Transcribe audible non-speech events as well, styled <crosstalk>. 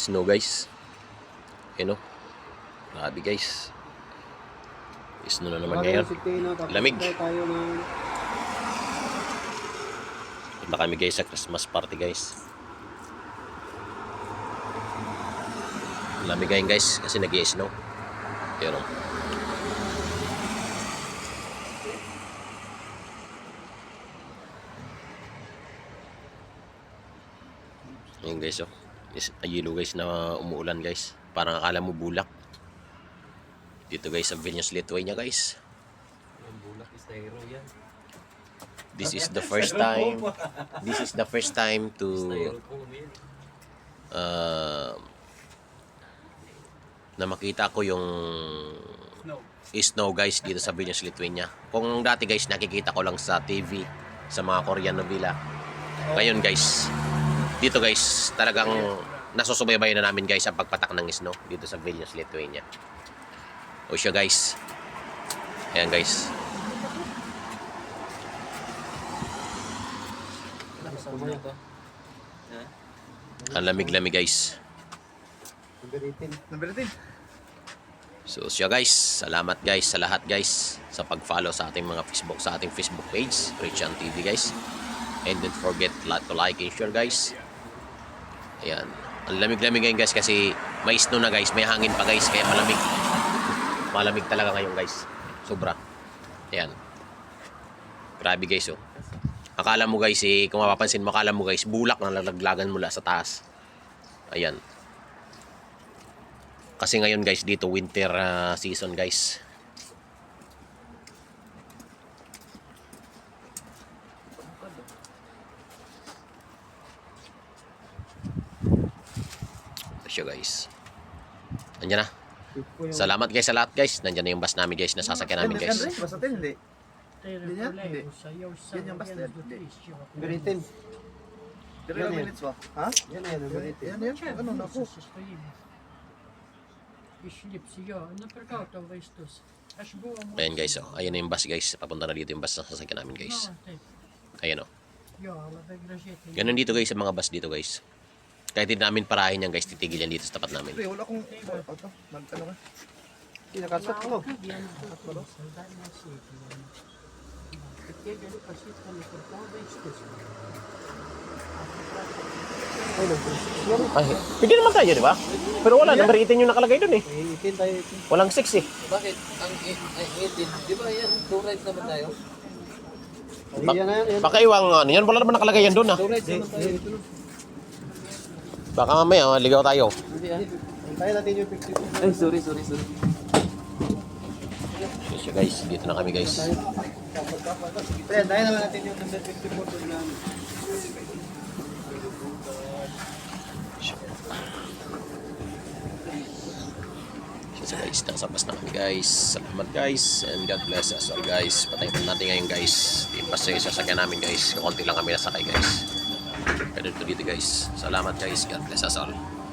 snow guys. Ayun o. Grabe guys. Snow na naman ngayon. Lamig. Punta kami guys sa Christmas party guys. Lamig ngayon guys kasi nag snow Ayun o. Ayun guys oh. Is, yellow guys na umuulan guys. Parang akala mo bulak. Dito guys sa Vilnius, Lithuania guys. Bulak is styro yan. This is the first time. This is the first time to uh, na makita ko yung No. snow guys dito sa Vilnius, Lithuania. Kung dati guys nakikita ko lang sa TV sa mga Korean novela. Ngayon guys, dito guys talagang nasusubaybayan na namin guys ang pagpatak ng snow dito sa Vilnius, Lithuania. O siya guys. Ayan guys. Ang lamig-lamig guys. Number 18. So siya guys, salamat guys sa lahat guys sa pag-follow sa ating mga Facebook sa ating Facebook page, Richan TV guys. And don't forget to like and share guys. Ayan. Ang lamig-lamig ngayon guys kasi may snow na guys, may hangin pa guys kaya malamig. <laughs> Malamig talaga ngayon guys. Sobra. Ayan. Grabe guys oh. Akala mo guys eh, kung mapapansin mo, akala mo guys, bulak na lalaglagan mula sa taas. Ayan. Kasi ngayon guys dito winter ah, season guys. Siya guys. Nandiyan na. Salamat guys sa lahat guys. Nandiyan na yung bus namin guys. Nasasakyan namin guys. Basta tin, hindi. Hindi niya? Hindi. Yan yung. Pero Yan ilang yan. minutes ba? Ha? Yan na yan, number 18. Yan yan. Ano na po? Ayan guys oh. Ayan na yung bus guys. Papunta na dito yung bus na sasakyan namin guys. Ayan oh. Ganun dito guys sa mga bus dito guys. Kahit hindi namin parahin yan guys, titigil yan dito sa tapat namin. Pre, wala akong... Ano ka? Kinakasat mo. Ay, number 6 yan. Ay, pwede naman tayo, di ba? Pero wala, number 18 yung nakalagay dun eh. May 18 tayo. 18. Walang 6 eh. Bakit? Ang 18, di ba yan? Two rides naman tayo? Ba- Yan na yan. yan. Baka iwang ano yan, wala naman nakalagay yan dun ah. Two rides naman tayo. Baka mamaya, ah, ligaw tayo. Hindi ah. Tayo natin yung 54. Ay, sorry, sorry, sorry. So, siya guys, dito na kami guys. Pre, tayo naman natin yung number 54 doon namin. So guys, nasa bus na kami guys. Salamat guys. And God bless us all guys. Patayin na natin ngayon guys. Impas sa sasakyan namin guys. Kakunti lang kami nasakay guys. Pwede dito dito guys. Salamat guys. God bless us all.